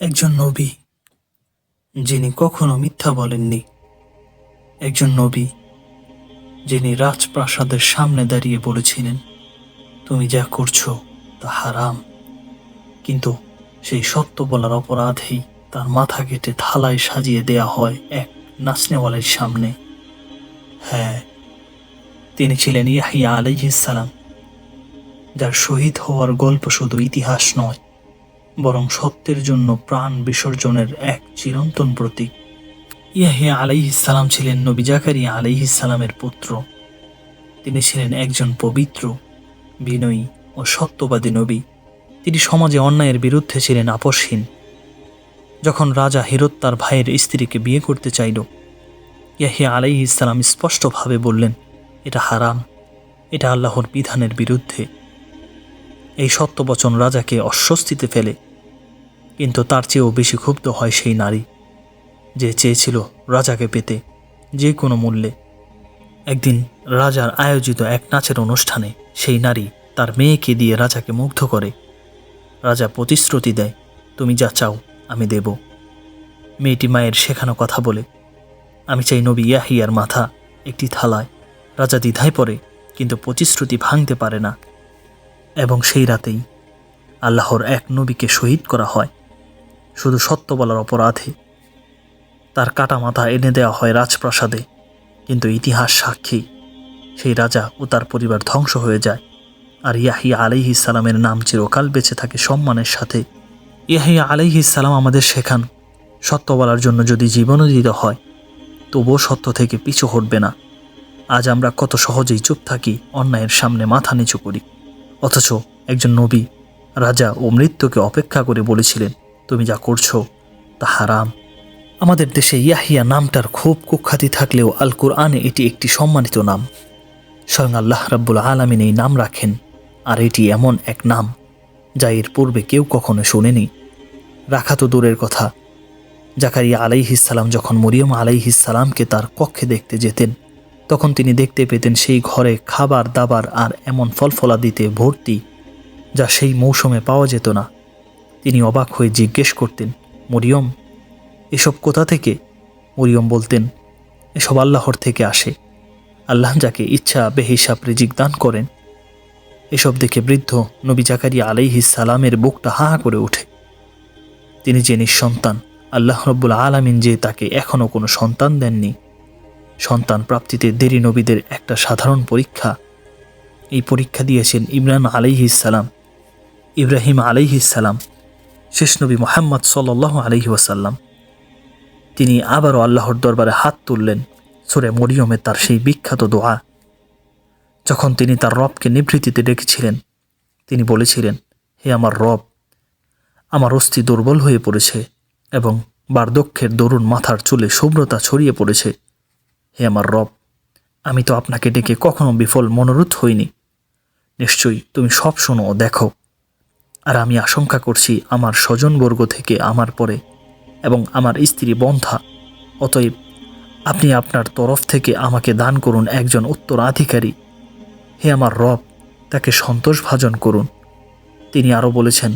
একজন নবী, যিনি কখনো মিথ্যা বলেননি। একজন নবী, যিনি রাজপ্রাসাদের সামনে দাঁড়িয়ে বলেছিলেন, তুমি যা করছ তা হারাম। কিন্তু সেই সত্য বলার অপরাধেই তার মাথা কেটে থালায় সাজিয়ে দেয়া হয় এক নাচনেওয়ালের সামনে। হ্যাঁ তিনি ছিলেন ইয়াহিয়া আলাইহিসালাম যার শহীদ হওয়ার গল্প শুধু ইতিহাস নয় বরং সত্যের জন্য প্রাণ বিসর্জনের এক চিরন্তন প্রতীক। ইয়াহিয়া আলাইহিসালাম ছিলেন নবী জাকারিয়া আলাইহিসালামের পুত্র। তিনি ছিলেন একজন পবিত্র, বিনয়ী ও সত্যবাদী নবী। তিনি সমাজে অন্যায়ের বিরুদ্ধে ছিলেন আপসহীন যখন রাজা হিরত তার ভাইয়ের স্ত্রীকে বিয়ে করতে চাইল, ইয়াহিয়া আলাইহি ইসলাম স্পষ্টভাবে বললেন, এটা হারাম। এটা আল্লাহর বিধানের বিরুদ্ধে। এই সত্যবচন রাজাকে অস্বস্তিতে ফেলে। কিন্তু তার চেয়েও বেশি ক্ষুব্ধ হয় সেই নারী। যে চেয়েছিল রাজাকে পেতে যে কোনো মূল্যে। একদিন রাজার আয়োজিত এক নাচের অনুষ্ঠানে সেই নারী তার মেয়েকে দিয়ে রাজাকে মুগ্ধ করে। রাজা প্রতিশ্রুতি দেয়, তুমি যা চাও, আমি দেব। মেয়েটি মায়ের শেখানো কথা বলে, আমি চাই নবী ইয়াহিয়ার মাথা একটি থালায়। রাজা দ্বিধায় পড়ে, কিন্তু প্রতিশ্রুতি ভাঙতে পারে না। এবং সেই রাতেই আল্লাহর এক নবীকে শহীদ করা হয়। শুধু সত্য বলার অপরাধে। তার কাটা মাথা এনে দেওয়া হয় রাজপ্রাসাদে, কিন্তু ইতিহাস সাক্ষী। সেই রাজা ও তার পরিবার ধ্বংস হয়ে যায়, আর ইয়াহিয়া আলাইহি সালামের নাম চিরকাল বেঁচে থাকে সম্মানের সাথে। ইয়াহিয়া আলাইহি সালাম আমাদের শেখান, সত্য বলার জন্য যদি জীবনও দিতে হয়, তবুও সত্য থেকে পিছু হটবে না। আজ আমরা কত সহজেই চুপ থাকি, অন্যায়ের সামনে মাথা নিচু করি। অথচ একজন নবী রাজা ও মৃত্যুকে অপেক্ষা করে বলেছিলেন তুমি যা করছ তা হারাম। আমাদের দেশে ইয়াহিয়া নামটার খুব কুখ্যাতি থাকলেও আল কুরআনে এটি একটি সম্মানিত নাম। স্বয়ং আল্লাহ রাব্বুল আলমিন এই নাম রাখেন, আর এটি এমন এক নাম, যা এর পূর্বে কেউ কখনো শোনেনি। রাখা তো দূরের কথা। জাকারিয়া আলাইহিসালাম যখন মরিয়ম আলাইহিসালামকে তার কক্ষে দেখতে যেতেন, তখন তিনি দেখতে পেতেন সেই ঘরে খাবার দাবার আর এমন ফলফলাদিতে ভর্তি, যা সেই মৌসুমে পাওয়া যেত না। তিনি অবাক হয়ে জিজ্ঞেস করতেন, মরিয়ম, এসব কোথা থেকে? মরিয়ম বলতেন, এসব আল্লাহর থেকে আসে। আল্লাহ যাকে ইচ্ছা, বেহিসাব, রিজিক দান করেন। এসব দেখে বৃদ্ধ নবী জাকারিয়া আলাইহিস সালামের বুকটা হা হা করে ওঠে। তিনি যে নিঃসন্তান, আল্লাহ রব্বুল আলামিন যে তাকে এখনও কোনো সন্তান দেননি। সন্তান প্রাপ্তিতে দেরি নবীদের একটা সাধারণ পরীক্ষা। এই পরীক্ষা দিয়েছেন ইমরান আলাইহিসালাম ইব্রাহিম আলাইহিসালাম শেষ নবী মোহাম্মদ সাল্লাহ আলহি ওয়াসাল্লাম। তিনি আবারও আল্লাহর দরবারে হাত তুললেন, সুরে মরিয়মে তার সেই বিখ্যাত দোয়া। যখন তিনি তার রবকে নিভৃতিতে ডেকেছিলেন, তিনি বলেছিলেন, হে আমার রব, আমার অস্থি দুর্বল হয়ে পড়েছে এবং বার্ধক্যের দরুণ মাথার চুলে শুভ্রতা ছড়িয়ে পড়েছে। হে আমার রব, আমি তো আপনাকে ডেকে কখনো বিফল মনোরোধ হইনি। নিশ্চয়ই তুমি সব শোনো দেখো। আর আমি আশঙ্কা করছি আমার স্বজনবর্গ থেকে আমার পরে এবং আমার স্ত্রী বন্ধা। অতএব আপনি আপনার তরফ থেকে আমাকে দান করুন একজন উত্তরাধিকারী। হে আমার রব, তাকে সন্তোষভাজন করুন। তিনি আরও বলেছেন,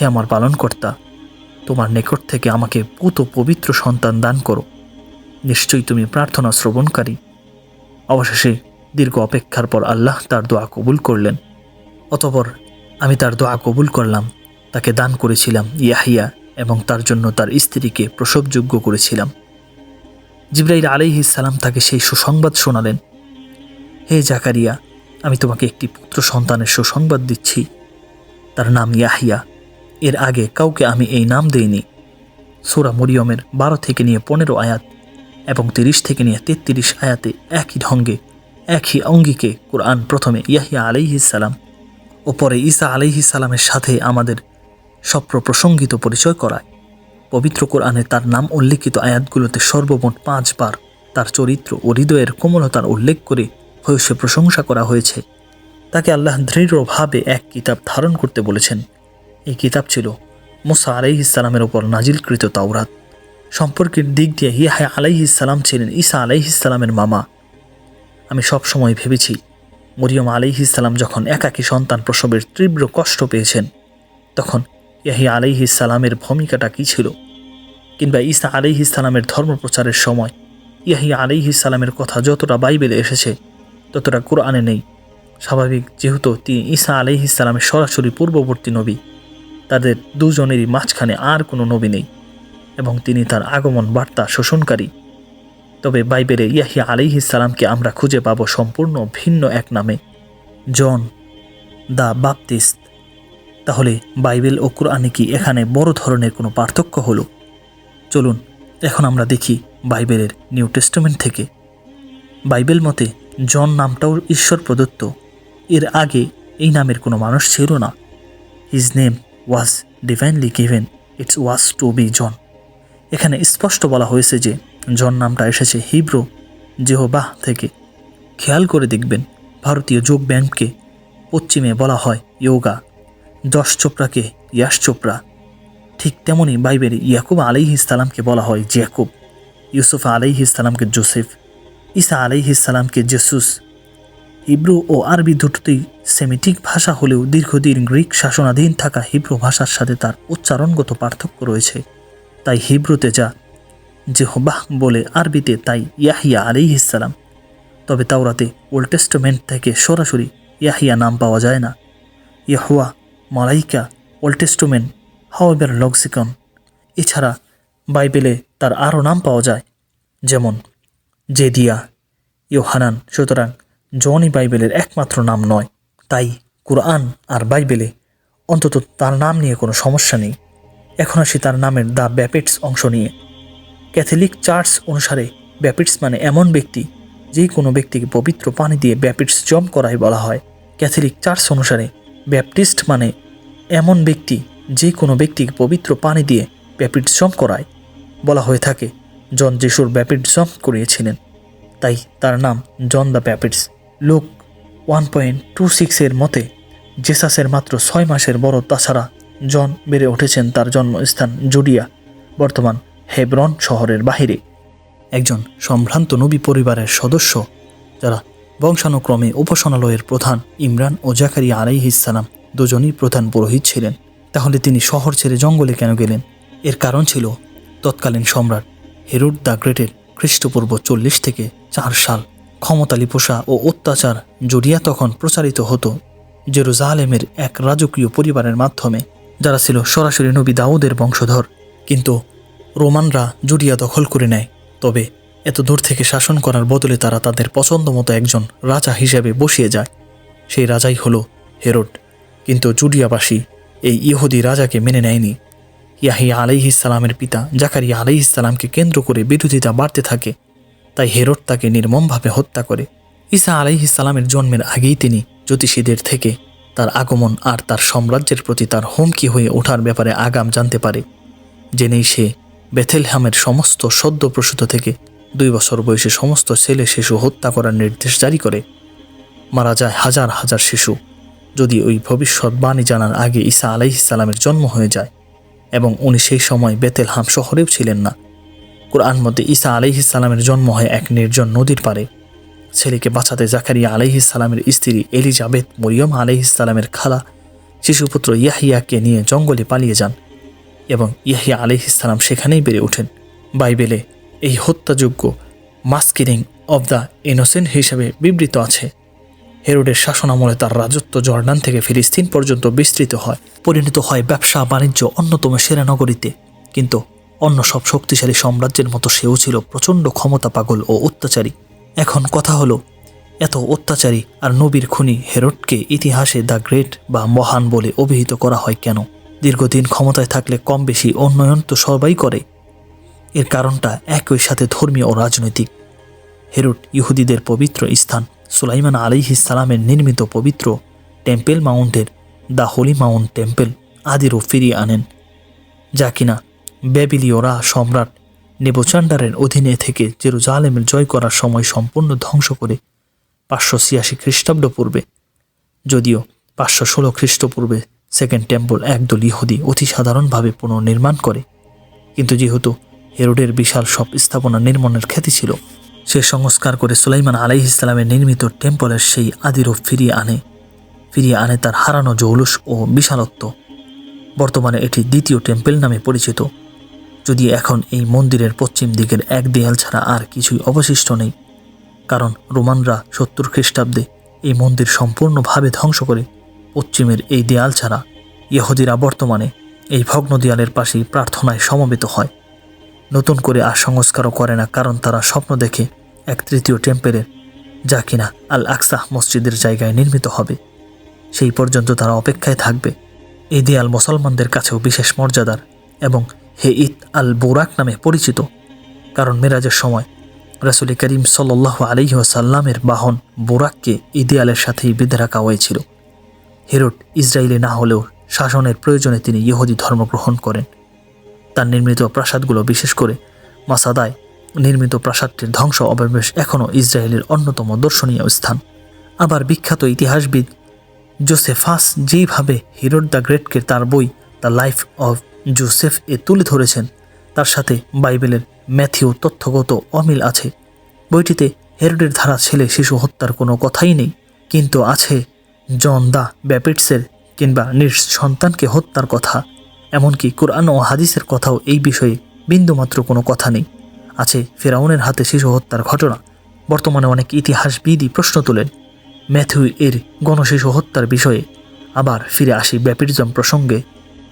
হে আমার পালনকর্তা, তোমার নিকট থেকে আমাকে পুত পবিত্র সন্তান দান করো। নিশ্চয়ই তুমি প্রার্থনা শ্রবণকারী। অবশেষে দীর্ঘ অপেক্ষার পর আল্লাহ তার দোয়া কবুল করলেন। অতপর আমি তার দোয়া কবুল করলাম, তাকে দান করেছিলাম ইয়াহিয়া এবং তার জন্য তার স্ত্রীকে প্রসবযোগ্য করেছিলাম। জিব্রাইল আলাইহি সালাম তাকে সেই সুসংবাদ শোনালেন, হে জাকারিয়া, আমি তোমাকে একটি পুত্র সন্তানের সুসংবাদ দিচ্ছি। তার নাম ইয়াহিয়া। এর আগে কাউকে আমি এই নাম দেইনি। সোরা মরিয়মের বারো থেকে নিয়ে পনেরো আয়াত এবং তিরিশ থেকে নিয়ে তেত্রিশ আয়াতে একই ঢঙ্গে, একই অঙ্গিকে কোরআন প্রথমে ইয়াহিয়া আলাইহিস সালাম ও পরে ঈসা আলাইহিস সালামের সাথে আমাদের সপ্রপ্রসঙ্গিত পরিচয় করায়। পবিত্র কোরআনে তার নাম উল্লেখিত আয়াতগুলোতে সর্বমোট পাঁচবার তার চরিত্র ও হৃদয়ের কোমলতার উল্লেখ করে ভয়সে প্রশংসা করা হয়েছে। তাকে আল্লাহ দৃঢ়ভাবে এক কিতাব ধারণ করতে বলেছেন। এই কিতাব ছিল মুসা আলাইহিসালামের ওপর নাজিলকৃত তাওরাত। সম্পর্কের দিক দিয়ে হিয়াহা আলাইহিসালাম ছিলেন ঈসা আলাইহিসালামের মামা। আমি সব সময় ভেবেছি মরিয়ম আলাইহিসালাম যখন একাকী সন্তান প্রসবের তীব্র কষ্ট পেয়েছেন, তখন ইয়াহি আলাইহি সালামের ভূমিকাটা কী ছিল? কিংবা ঈসা আলাইহি সালামের ধর্ম প্রচারের সময় ইয়াহি আলাইহি সালামের কথা যতটা বাইবেলে এসেছে, ততটা কোরআনে নেই। স্বাভাবিক যেহেতু তিনি ঈসা আলাইহি সালামের সরাসরি পূর্ববর্তী নবী, তাদের দুজনেরই মাঝখানে আর কোনো নবী নেই, এবং তিনি তার আগমন বার্তা শোষণকারী। তবে বাইবেলে ইয়াহি আলাইহি সালামকে আমরা খুঁজে পাব সম্পূর্ণ ভিন্ন এক নামে। জন, দ্য বাপতিস্ট তাহলে বাইবেল ও কোরআনে কি এখানে বড় ধরনের কোনো পার্থক্য হলো? চলুন, এখন আমরা দেখি বাইবেলের নিউ টেস্টমেন্ট থেকে। বাইবেল মতে জন নামটাও ঈশ্বর প্রদত্ত। এর আগে এই নামের কোনো মানুষ ছিল না। His name was divinely given it's was to be John এখানে স্পষ্ট বলা হয়েছে যে জন নামটা এসেছে হিব্রো জেহবাহ থেকে। খেয়াল করে দেখবেন, ভারতীয় যোগ ব্যায়ামকে পশ্চিমে বলা হয় ইয়োগা, যশ চোপড়াকে ইয়াশ চোপড়া। ঠিক তেমনই বাইবেলে ইয়াকুব আলাইহ ইসলামকে বলা হয় জ্যাকুব, ইউসুফ আলাইহ ইসলামকে জোসেফ ইসা আলাইহ ইসলামকে জেসুস। হিব্রু ও আরবি দুটোতেই সেমিটিক ভাষা হলেও দীর্ঘদিন গ্রিক শাসনাধীন থাকা হিব্রু ভাষার সাথে তার উচ্চারণগত পার্থক্য রয়েছে। তাই হিব্রুতে যা জেহবাহ বলে আরবিতে তাই ইয়াহিয়া আলাইহ ইসলাম তবে তাওরাতে ওল্ড টেস্টমেন্ট থেকে সরাসরি ইয়াহিয়া নাম পাওয়া যায় না। ইয়াহুয়া মালাইকা, ওল্ড টেস্টমেন্ট, হাওয়েবের লক্সিকন এছাড়া বাইবেলে তার আরও নাম পাওয়া যায়, যেমন জেদিয়া ইয়োহানান সুতরাং জনই বাইবেলের একমাত্র নাম নয়। তাই কুরআন আর বাইবেলে অন্তত তার নাম নিয়ে কোনো সমস্যা নেই। এখন আসি তার নামের দ্য ব্যাপেটস অংশ নিয়ে। ক্যাথলিক চার্চ অনুসারে ব্যাপিটস মানে এমন ব্যক্তি যে কোনো ব্যক্তিকে পবিত্র পানি দিয়ে ব্যাপিটস জম করাই বলা হয়। ক্যাথলিক চার্চ অনুসারে ব্যাপটিস্ট মানে এমন ব্যক্তি যে কোনো ব্যক্তিকে পবিত্র পানি দিয়ে ব্যাপিটিজম করায় বলা হয়ে থাকে। জন যিশুর ব্যাপিটিজম করিয়েছিলেন, তাই তার নাম জন দ্য ব্যাপিটস। লোক ওয়ান পয়েন্ট টু সিক্সের মতে, জেসাসের মাত্র ছয় মাসের বড় তাছাড়া জন বেড়ে উঠেছেন তার জন্মস্থান জুডিয়া। বর্তমান হেব্রন শহরের বাহিরে। একজন সম্ভ্রান্ত নবী পরিবারের সদস্য, যারা বংশানুক্রমে উপাসনালয়ের প্রধান ইমরান ও জাকারিয়া আলাইহিসালাম দুজনই প্রধান পুরোহিত ছিলেন। তাহলে তিনি শহর ছেড়ে জঙ্গলে কেন গেলেন? এর কারণ ছিল তৎকালীন সম্রাট হেরুড দ্য গ্রেটের খ্রিস্টপূর্ব চল্লিশ থেকে চার সাল। ক্ষমতালি পোষা ও অত্যাচার জড়িয়া তখন প্রচারিত হতো। জেরুজালেমের এক রাজকীয় পরিবারের মাধ্যমে, যারা ছিল সরাসরি নবী দাউদের বংশধর। কিন্তু রোমানরা জুডিয়া দখল করে নেয়। তবে এত দূর থেকে শাসন করার বদলে তারা তাদের পছন্দ মতো একজন রাজা হিসেবে বসিয়ে যায়। সেই রাজাই হলো হেরোড। কিন্তু জুডিয়াবাসী এই ইহুদি রাজাকে মেনে নেয়নি। ইয়াহিয়া আলাইহিসালামের পিতা জাকারিয়া আলাইহিসালামকে কেন্দ্র করে বিরোধিতা বাড়তে থাকে। তাই হেরোড তাকে নির্মমভাবে হত্যা করে। ইসা ঈসা আলাইহিসালামের জন্মের আগেই তিনি জ্যোতিষীদের থেকে তার আগমন আর তার সাম্রাজ্যের প্রতি তার হুমকি হয়ে ওঠার ব্যাপারে আগাম জানতে পারে। জেনেই সে বেথেলহ্যামের সমস্ত সদ্য প্রসূত থেকে দুই বছর বয়সে সমস্ত ছেলে শিশু হত্যা করার নির্দেশ জারি করে। মারা যায় হাজার হাজার শিশু। যদি ওই ভবিষ্যৎবাণী জানার আগে ঈসা আলাইহিসালামের জন্ম হয়ে যায় এবং উনি সেই সময় বেতেলহাম শহরেও ছিলেন না। কোরআন মধ্যে ঈসা আলাইহিসালামের জন্ম হয় এক নির্জন নদীর পারে ছেলেকে বাঁচাতে জাকারিয়া আলাইহিসালামের স্ত্রী এলিজাবেথ মরিয়ম আলাইহিসালামের খালা, শিশুপুত্র ইয়াহিয়াকে নিয়ে জঙ্গলে পালিয়ে যান। এবং ইয়াহিয়া আলাইহিসালাম সেখানেই বেড়ে ওঠেন। বাইবেলে এই হত্যাযোগ্য মাস্কিরিং অব দ্য ইনোসেন্ট হিসেবে বিবৃত আছে। হেরোডের শাসনামলে তার রাজত্ব জর্ডান থেকে ফিলিস্তিন পর্যন্ত বিস্তৃত হয়। পরিণত হয় ব্যবসা, বাণিজ্য, অন্যতম সেরা নগরীতে। কিন্তু অন্য সব শক্তিশালী সাম্রাজ্যের মতো সেও ছিল প্রচণ্ড ক্ষমতা পাগল ও অত্যাচারী। এখন কথা হলো, এত অত্যাচারী আর নবীর খুনি হেরোডকে ইতিহাসে দ্য গ্রেট বা মহান বলে অভিহিত করা হয় কেন? দীর্ঘদিন ক্ষমতায় থাকলে কম বেশি উন্নয়ন তো সবাই করে। এর কারণটা একই সাথে ধর্মীয় ও রাজনৈতিক। হেরুট ইহুদিদের পবিত্র স্থান সুলাইমান আলিহিস সালামের নির্মিত পবিত্র টেম্পেল মাউন্টের দ্য হোলি মাউন্ট টেম্পেল আদিরও ফিরিয়ে আনেন, যা কিনা ব্যাবিলীয়রা সম্রাট নেবোচান্ডারের অধীনে থেকে জেরুজালেমের জয় করার সময় সম্পূর্ণ ধ্বংস করে পাঁচশো ছিয়াশি খ্রিস্টাব্দ পূর্বে, যদিও পাঁচশো ষোলো খ্রিস্টপূর্বে সেকেন্ড টেম্পল একদল ইহুদি অতি সাধারণভাবে পুনর্নির্মাণ করে। কিন্তু যেহেতু হেরোডের বিশাল সব স্থাপনা নির্মাণের খ্যাতি ছিল, সে সংস্কার করে সুলাইমান আলাইহ ইসলামের নির্মিত টেম্পলের সেই আদিরূপ ফিরিয়ে আনে। ফিরিয়ে আনে তার হারানো জৌলুস ও বিশালত্ব। বর্তমানে এটি দ্বিতীয় টেম্পল নামে পরিচিত। যদি এখন এই মন্দিরের পশ্চিম দিকের এক দেয়াল ছাড়া আর কিছুই অবশিষ্ট নেই, কারণ রোমানরা সত্তর খ্রিস্টাব্দে এই মন্দির সম্পূর্ণভাবে ধ্বংস করে পশ্চিমের এই দেয়াল ছাড়া ইহুদিরা বর্তমানে এই ভগ্ন দেয়ালের পাশেই প্রার্থনায় সমবেত হয়। নতুন করে আর সংস্কারও করে না, কারণ তারা স্বপ্ন দেখে এক তৃতীয় টেম্পেলের, যা কিনা আল আকসাহ মসজিদের জায়গায় নির্মিত হবে। সেই পর্যন্ত তারা অপেক্ষায় থাকবে। এই দেয়াল মুসলমানদের কাছেও বিশেষ মর্যাদার এবং হে ঈদ আল বোরাক নামে পরিচিত, কারণ মেরাজের সময় রাসুল করিম সাল্লাহ আলিহাসাল্লামের বাহন বোরাককে এই সাথেই বেঁধে রাখা হয়েছিল। হেরোড ইসরায়েলে না হলেও শাসনের প্রয়োজনে তিনি ইহুদি ধর্ম গ্রহণ করেন। তার নির্মিত প্রাসাদগুলো বিশেষ করে মাসাদায় নির্মিত প্রাসাদটির ধ্বংস অবশেষ এখনও ইসরায়েলের অন্যতম দর্শনীয় স্থান। আবার বিখ্যাত ইতিহাসবিদ জোসেফাস যেইভাবে হিরোড দ্য গ্রেটকে তার বই দ্য লাইফ অফ জোসেফ এ তুলে ধরেছেন, তার সাথে বাইবেলের ম্যাথিউ তথ্যগত অমিল আছে। বইটিতে হেরোডের ধারা ছেলে শিশু হত্যার কোনো কথাই নেই, কিন্তু আছে জন দা ব্যাপিটসের কিংবা নিজ সন্তানকে হত্যার কথা। এমনকি কোরআন ও হাদিসের কথাও এই বিষয়ে বিন্দুমাত্র কোনো কথা নেই। আছে ফেরাউনের হাতে শিশু হত্যার ঘটনা। বর্তমানে অনেক ইতিহাসবিদই প্রশ্ন তোলেন, ম্যাথিউ এর গণশিশু হত্যার বিষয়ে। আবার ফিরে আসি ব্যাপিটজম প্রসঙ্গে।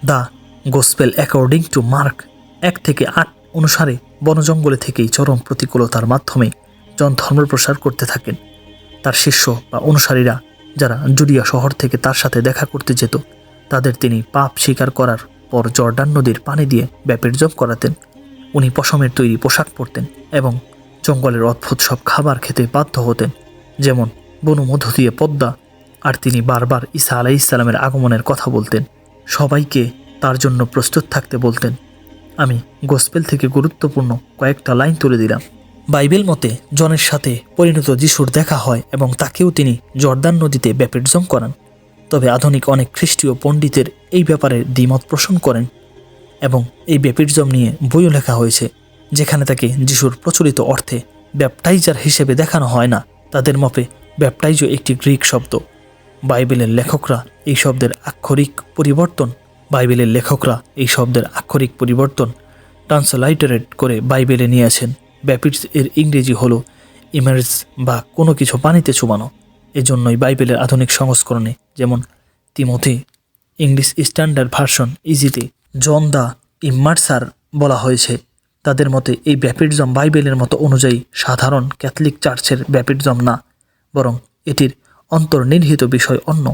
The gospel according to Mark এক থেকে আট অনুসারে বনজঙ্গলে থেকেই চরম প্রতিকূলতার মাধ্যমে জন ধর্ম প্রসার করতে থাকেন। তার শিষ্য বা অনুসারীরা যারা জুডিয়া শহর থেকে তার সাথে দেখা করতে যেত, তাদের তিনি পাপ স্বীকার করার পর জর্ডান নদীর পানি দিয়ে ব্যাপিটজম করাতেন। উনি পশমের তৈরি পোশাক পরতেন এবং জঙ্গলের অদ্ভুত সব খাবার খেতে বাধ্য হতেন, যেমন বনমধ্য দিয়ে পদ্মা। আর তিনি বারবার ঈসা আলাই ইসলামের আগমনের কথা বলতেন। সবাইকে তার জন্য প্রস্তুত থাকতে বলতেন। আমি গোসপেল থেকে গুরুত্বপূর্ণ কয়েকটা লাইন তুলে দিলাম। বাইবেল মতে জনের সাথে পরিণত যিশুর দেখা হয় এবং তাকেও তিনি জর্দান নদীতে ব্যাপেটজম করান। তবে আধুনিক অনেক খ্রিস্টীয় পণ্ডিতের এই ব্যাপারে দ্বিমত পোষণ করেন এবং এই ব্যাপিটজম নিয়ে বইও লেখা হয়েছে, যেখানে তাকে যিশুর প্রচলিত অর্থে ব্যাপটাইজার হিসেবে দেখানো হয় না। তাদের মতে, ব্যাপটাইজও একটি গ্রিক শব্দ। বাইবেলের লেখকরা এই শব্দের আক্ষরিক পরিবর্তন, বাইবেলের লেখকরা এই শব্দের আক্ষরিক পরিবর্তন, ট্রান্সলাইটারেট করে বাইবেলে নিয়েছেন ব্যাপিটস এর ইংরেজি হলো ইমার্জ বা কোনো কিছু পানিতে চুবানো এজন্যই বাইবেলের আধুনিক সংস্করণে যেমন তিমথি, ইংলিশ স্ট্যান্ডার্ড ভার্সন ইজিতে জন দা ইমার্সার বলা হয়েছে। তাদের মতে এই ব্যাপিটজম বাইবেলের মতো অনুযায়ী সাধারণ ক্যাথলিক চার্চের ব্যাপিটজম না, বরং এটির অন্তর্নিহিত বিষয় অন্য।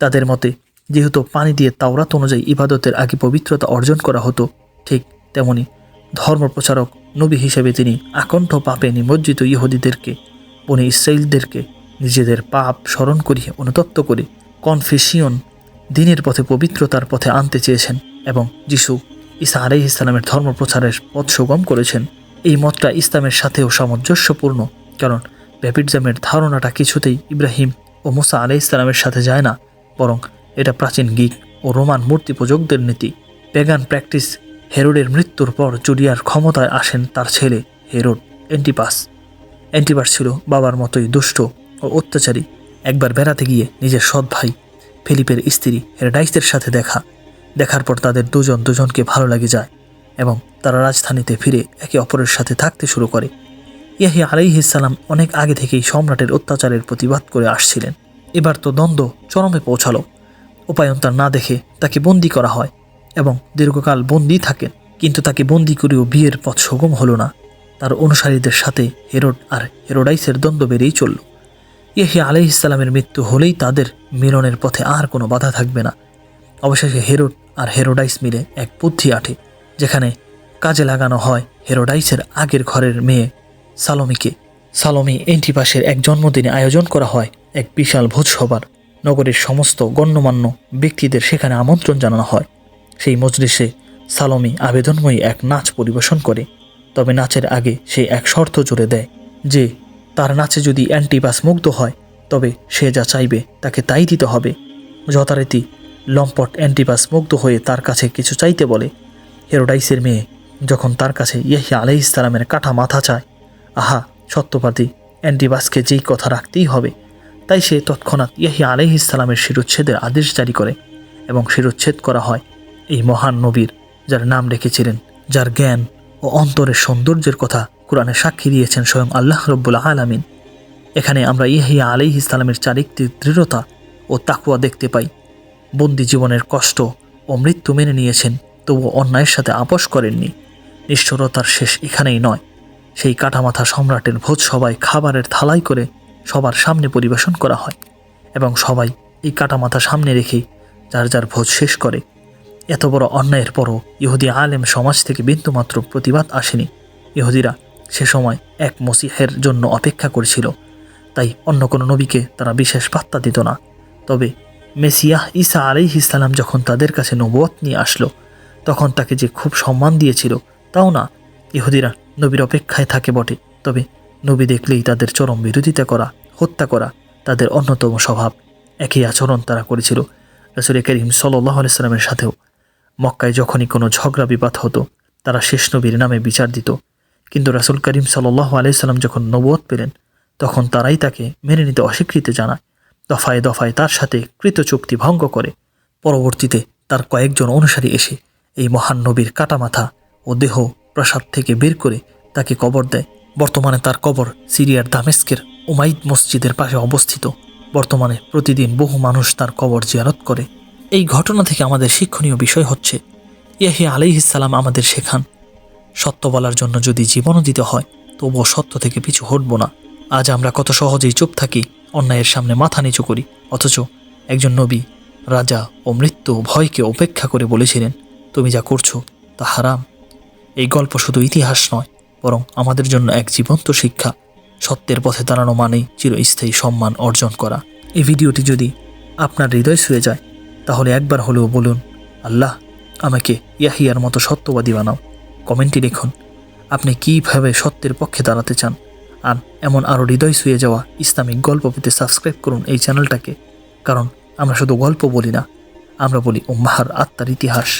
তাদের মতে যেহেতু পানি দিয়ে তাওরাত অনুযায়ী ইবাদতের আগে পবিত্রতা অর্জন করা হতো, ঠিক তেমনি ধর্মপ্রচারক নবী হিসেবে তিনি আকণ্ঠ পাপে নিমজ্জিত ইহুদিদেরকে, বনি ইসরায়েলদেরকে নিজেদের পাপ স্মরণ করিয়ে অনুতপ্ত করে কনফেশিয়ন দিনের পথে পবিত্রতার পথে আনতে চেয়েছেন এবং যিশু ইসা আলাই ইসলামের ধর্ম প্রচারের পথ সুগম করেছেন। এই মতটা ইসলামের সাথেও সামঞ্জস্যপূর্ণ, কারণ ব্যাপিটজামের ধারণাটা কিছুতেই ইব্রাহিম ও মুসা আলাই ইসলামের সাথে যায় না, বরং এটা প্রাচীন গিক ও রোমান মূর্তি পূজকদের নীতি। পেগান প্র্যাকটিস হেরোডের মৃত্যুর পর জুডিয়ার ক্ষমতায় আসেন তার ছেলে হেরোড অ্যান্টিপাস অ্যান্টিপাস ছিল বাবার মতোই দুষ্ট ও অত্যাচারী। একবার বেড়াতে গিয়ে নিজের সৎ ভাই ফিলিপের স্ত্রী হেরডাইসদের সাথে দেখা। দেখার পর তাদের দুজন দুজনকে ভালো লাগে যায় এবং তারা রাজধানীতে ফিরে একে অপরের সাথে থাকতে শুরু করে। ইয়াহি আলাইহিসাল্লাম অনেক আগে থেকেই সম্রাটের অত্যাচারের প্রতিবাদ করে আসছিলেন। এবার তো দ্বন্দ্ব চরমে পৌঁছালো। উপায়ন্তর না দেখে তাকে বন্দি করা হয়। এবং দীর্ঘকাল বন্দি থাকেন, কিন্তু তাকে বন্দি করেও বিয়ের পথ সুগম হলো না। তার অনুসারীদের সাথে হেরোড আর হেরোডাইসের দ্বন্দ্ব বেড়েই চলল। ইয়াহি আলাইহ ইসলামের মৃত্যু হলেই তাদের মিলনের পথে আর কোনো বাধা থাকবে না। অবশেষে হেরোড আর হেরোডাইস মিলে এক বুদ্ধি আঠে যেখানে কাজে লাগানো হয় হেরোডাইসের আগের ঘরের মেয়ে সালমিকে। সালমি এন্টিপাসের এক জন্মদিনে আয়োজন করা হয় এক বিশাল ভোজসভার। নগরের সমস্ত গণ্যমান্য ব্যক্তিদের সেখানে আমন্ত্রণ জানানো হয়। সেই মজলিসে সালমি আবেদনময়ী এক নাচ পরিবেশন করে। তবে নাচের আগে সে এক শর্ত জুড়ে দেয় যে, তার নাচে যদি অ্যান্টিবাস মুগ্ধ হয়, তবে সে যা চাইবে তাকে তাই দিতে হবে। যথারীতি লম্পট অ্যান্টিবাস মুগ্ধ হয়ে তার কাছে কিছু চাইতে বলে। হেরোডাইসের মেয়ে যখন তার কাছে ইয়াহিয়া আলাই ইসলামের কাঠা মাথা চায়, আহা, সত্যবাদী, অ্যান্টিবাসকে যেই কথা রাখতেই হবে। তাই সে তৎক্ষণাৎ ইয়াহিয়া আলাই ইসলামের শিরোচ্ছেদের আদেশ জারি করে এবং শিরোচ্ছেদ করা হয় এই মহান নবীর, যার নাম রেখেছিলেন, যার জ্ঞান ও অন্তরের সৌন্দর্যের কথা কোরআনে সাক্ষী দিয়েছেন স্বয়ং আল্লাহ রব্বুল আলামিন। এখানে আমরা ইহিয়া আলী ইসলামের চারিত্রিক দৃঢ়তা ও তাকুয়া দেখতে পাই। বন্দি জীবনের কষ্ট ও মৃত্যু মেনে নিয়েছেন, তবুও অন্যায়ের সাথে আপোষ করেননি। নিষ্ঠুরতার শেষ এখানেই নয়। সেই কাটামাথা সম্রাটের ভোজ সবাই খাবারের থালাই করে সবার সামনে পরিবেশন করা হয় এবং সবাই এই কাটামাথা সামনে রেখে যার যার ভোজ শেষ করে এত বড় অন্যায়ের পরও ইহুদি আলেম সমাজ থেকে বিন্দুমাত্র প্রতিবাদ আসেনি। ইহুদিরা সে সময় এক মসিহের জন্য অপেক্ষা করেছিল, তাই অন্য কোনো নবীকে তারা বিশেষ পাত্তা দিত না। তবে মেসিয়াহ ঈসা আলাইহ ইসলাম যখন তাদের কাছে নবুয়ত নিয়ে আসলো, তখন তাকে যে খুব সম্মান দিয়েছিল তাও না। ইহুদিরা নবীর অপেক্ষায় থাকে বটে, তবে নবী দেখলেই তাদের চরম বিরোধিতা করা, হত্যা করা তাদের অন্যতম স্বভাব। একই আচরণ তারা করেছিল। রসুল করিম সাল্লাহ আলাইস্লামের সাথেও মক্কায় যখনই কোনো ঝগড়া বিবাদ হতো, তারা শেষ নবীর নামে বিচার দিত। কিন্তু রাসুল করিম সাল্লাহ আলাইসাল্লাম যখন নবুয়ত পেলেন, তখন তারাই তাকে মেনে নিতে অস্বীকৃতি জানায়। দফায় দফায় তার সাথে কৃত চুক্তি ভঙ্গ করে। পরবর্তীতে তার কয়েকজন অনুসারী এসে এই মহান নবীর কাটা মাথা ও দেহ প্রাসাদ থেকে বের করে তাকে কবর দেয়। বর্তমানে তার কবর সিরিয়ার দামেস্কের উমাইদ মসজিদের পাশে অবস্থিত। বর্তমানে প্রতিদিন বহু মানুষ তার কবর জিয়ারত করে। এই ঘটনা থেকে আমাদের শিক্ষণীয় বিষয় হচ্ছে ইয়াহি আলাইহিসাল্লাম আমাদের শেখান, সত্য বলার জন্য যদি জীবনও দিতে হয়, তবুও সত্য থেকে পিছু হটব না। আজ আমরা কত সহজেই চুপ থাকি, অন্যায়ের সামনে মাথা নিচু করি, অথচ একজন নবী রাজা ও মৃত্যু ভয়কে উপেক্ষা করে বলেছিলেন, তুমি যা করছ, তা হারাম। এই গল্প শুধু ইতিহাস নয়, বরং আমাদের জন্য এক জীবন্ত শিক্ষা। সত্যের পথে দাঁড়ানো মানেই চিরস্থায়ী সম্মান অর্জন করা। এই ভিডিওটি যদি আপনার হৃদয় ছুঁয়ে যায় তাহলে একবার হলেও বলুন, আল্লাহ, আমাকে ইয়াহিয়ার মতো সত্যবাদী বানাও। কমেন্টে লিখুন, আপনি কীভাবে সত্যের পক্ষে দাঁড়াতে চান? আর এমন আরও হৃদয় শুয়ে যাওয়া ইসলামিক গল্প পেতে সাবস্ক্রাইব করুন এই চ্যানেলটাকে, কারণ আমরা শুধু গল্প বলি না, আমরা বলি উম্মাহার আত্মার ইতিহাস।